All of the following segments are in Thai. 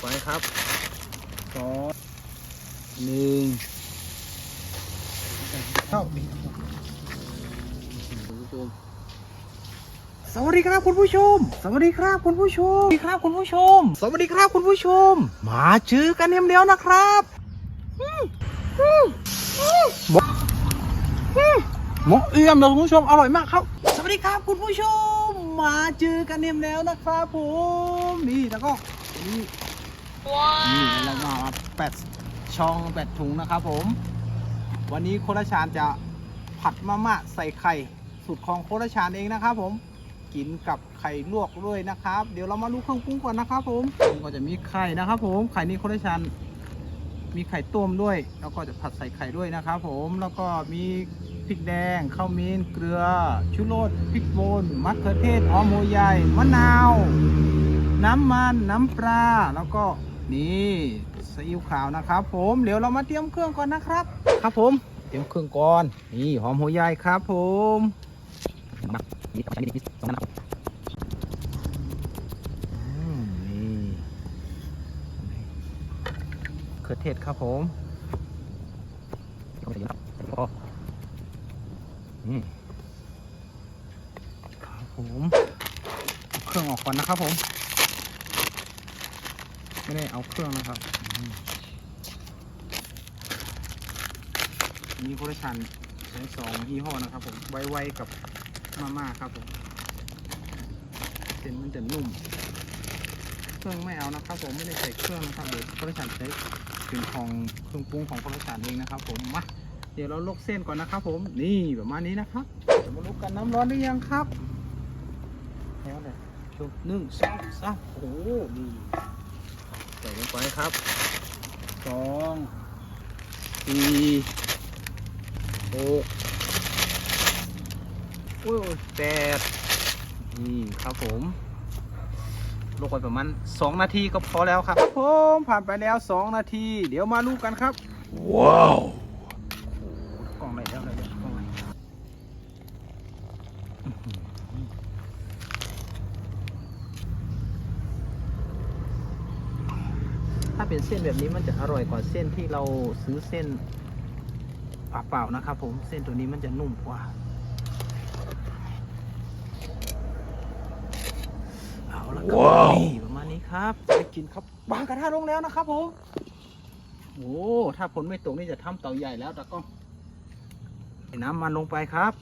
ไปครับสองหนึ่งเข้าดีคุณผู้ชมสวัสดีครับคุณผู้ชม สวัสดีครับคุณผู้ชม สวัสดีครับคุณผู้ชม สวัสดีครับคุณผู้ชม มาเจอกันเดียวนะครับอืมอืมอืมหมกอืมหมกเอี่ยมเลยคุณผู้ชมอร่อยมากครับ สวัสดีครับคุณผู้ชม มาเจอกันเนียมแล้วนะครับผม นี่แล้วก็นี่ นี่เรามาแปดช่องแปดถุงนะครับผม วันนี้โคราชานจะผัดมาม่าใส่ไข่สูตรของโคราชานเองนะครับผมกินกับไข่ลวกด้วยนะครับ เดี๋ยวเรามาดูเครื่องปรุงก่อนนะครับผมก็จะมีไข่นะครับผมไข่นี้โคราชานมีไข่ต้มด้วย แล้วก็จะผัดใส่ไข่ด้วยนะครับผมแล้วก็มีพริกแดงข้าวมีนเกลือชูรสพริกป่นมะเขือเทศหอมหัวใหญ่มะนาว น้ำมัน น้ำปลาแล้วก็ นี่ซีอิ๊วขาวนะครับ ผมเดี๋ยวเรามาเตรียมเครื่องก่อนนะครับ ครับผมเตรียมเครื่องก่อนนี่หอมหัวใหญ่ครับ ผมนี่ต้องใช้นิดๆสองนะครับอืมนี่มะเขือเทศครับผมต้องใส่เยอะครับพอนี่ครับผมเอาเครื่องออกก่อนนะครับผม ไม่ได้เอาเครื่องนะครับ มีโคเชันใช้สองยี่ห้อนะครับผมไวไวๆกับมาม่าครับผมเส้นมันจะนุ่ม เครื่องไม่เอานะครับ ผมไม่ได้ใส่เครื่องนะครับเดี๋ยวโคเชันใช้เป็นของเครื่องปรุงของโคเชันเองนะครับ ผมมาเดี๋ยวเราลวกเส้นก่อนนะครับ ผมนี่ประมาณนี้นะครับจะมาลุกกันน้ำร้อนหรือยังครับแล้วเลยชุบหนึ่งสองสามโอ้โหนี่ ใส่ลงไปครับสองสี่หกโอ้ยแปดนี่ครับผมลงไปประมาณสองนาทีก็พอแล้วครับผมผ่านไปแล้วสองนาที เดี๋ยวมาลูกกันครับ ว้าวกล่องไหนแล้วไหนแล้วกล่องไหนอื้อหือ ถ้า เป็นเส้นแบบนี้มันจะอร่อยกว่าเส้นที่เราซื้อเส้นเปล่าๆนะครับผมเส้นตัวนี้มันจะนุ่มกว่า เอาละครับว้าวนี่ประมาณนี้ครับไปกินครับวางกระทะลงแล้วนะครับผมโอ้ถ้าฝนไม่ตกนี่จะทำเตาใหญ่แล้วแต่ก็ใส่น้ำมันลงไปครับ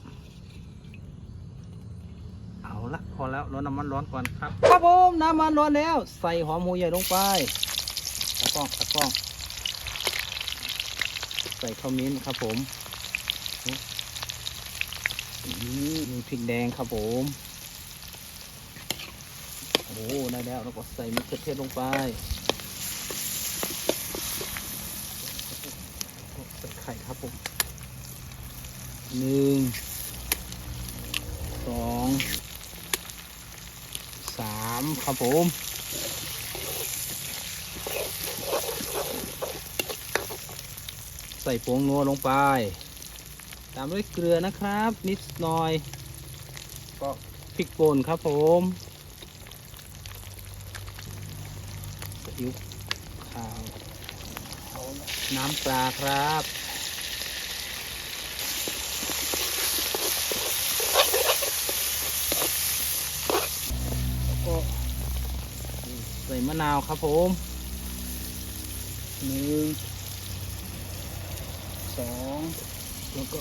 เอาละพอแล้วรอน้ำมันร้อนก่อนครับ ครับผมน้ำมันร้อนแล้ว ใส่หอมหัวใหญ่ลงไปะก้องตะก้อง ใส่ข้าวมิ้นครับผมนี่มีพริกแดงครับผม โอ้ได้แล้วแล้วก็ใส่มะเขือเทศลงไปใส่ไข่ครับผมหนึ่งสองสามครับผม ใส่ผงนัวลงไป ตามด้วยเกลือนะครับ นิดหน่อย ก็พริกป่นครับผมซีอิ๊วขาวน้ำปลาครับก็ใส่มะนาวครับผมหนึ่ง สองแล้วก็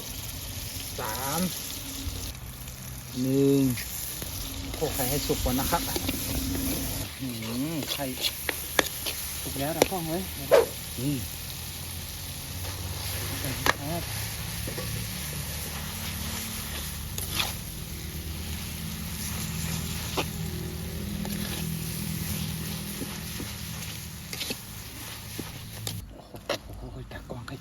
สามหนึ่งโขลกไข่ให้สุกก่อนนะครับหืมไข่สุกแล้วนะพ่อเฮ้ยนี่ครับโอ้โหตากล้องไข่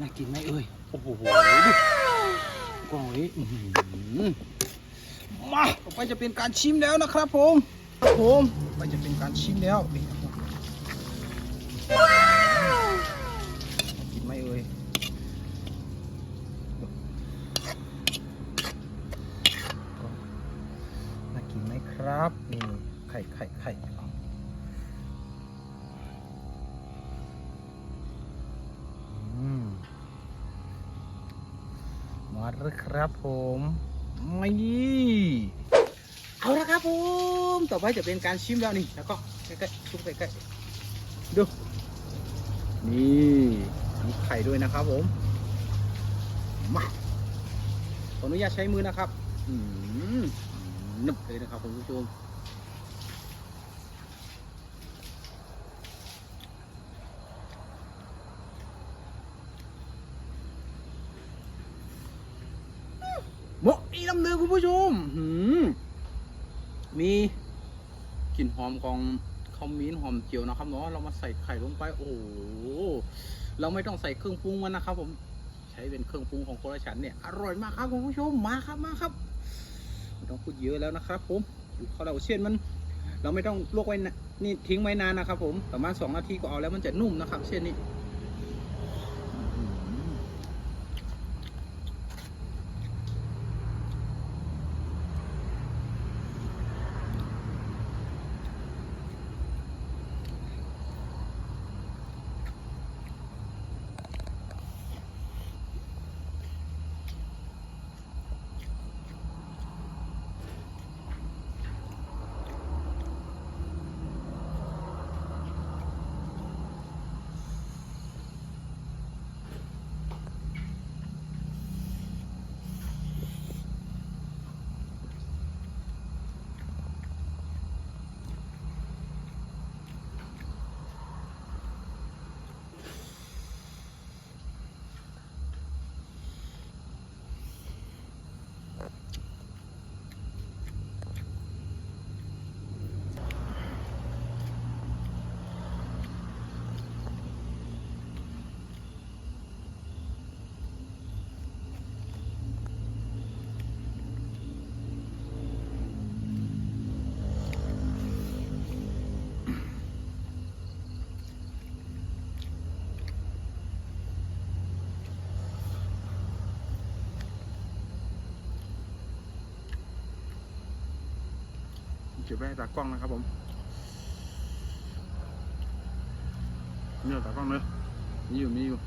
น่ากินไหมเอ่ย โอ้โหดูกล้องนี้อื้อหือมาต่อไปจะเป็นการชิมแล้วนะครับผมครับผมต่อไปจะเป็นการชิมแล้วนี่ครับผมน่ากินไหมเอ่ยน่ากินไหมครับนี่ไข่ไข่ไข่ นะครับผมนี่เอาละครับผม ต่อไปจะเป็นการชิมแล้วนี่แล้วก็ใกล้ๆชุบใกล้ๆดู นี่มีไข่ด้วยนะครับผมมาขออนุญาตใช้มือนะครับ อืมนึบเลยนะครับคุณผู้ชมกอีลำเนือคุณผู้ชมหืม มีกลิ่นหอมของคอมมิ้นหอมเจียวนะครับเนาะเรามาใส่ไข่ลงไปโอ้โหเราไม่ต้องใส่เครื่องปรุงมันนะครับ ผมใช้เป็นเครื่องปรุงของโคราชันเนี่ยอร่อยมากครับคุณผู้ชมมาครับมาครับไม่ต้องพูดเยอะแล้วนะครับ ผมดูข้าวเราเช่นมัน เราไม่ต้องลวกไว้นะนี่ทิ้งไว้นานนะครับ ผมประมาณสองนาทีก็เอาแล้วมันจะนุ่มนะครับ เช่นนี้ เก็บไว้ตากล้องนะครับผมเนี่ยตากล้องเลยมีอยู่มีอยู่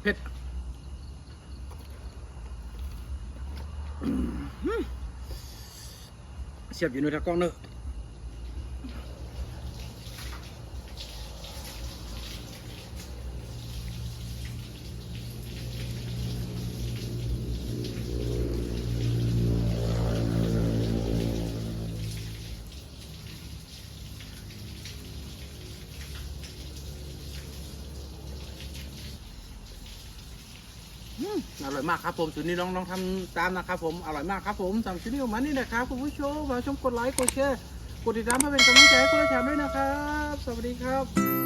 เผ็ด เสียบอยู่ในตะกร้องเนอะ อร่อยมากครับผมสูตรนี้ลองลองทำตามนะครับผมอร่อยมากครับผมสำหรับคลิปนี้ออกมาณนี้นะครับคุณผู้ชมฝากชมกดไลค์กดแชร์กดติดตามเพื่อเป็นกำลังใจให้คุณผู้ชมด้วยนะครับ สวัสดีครับ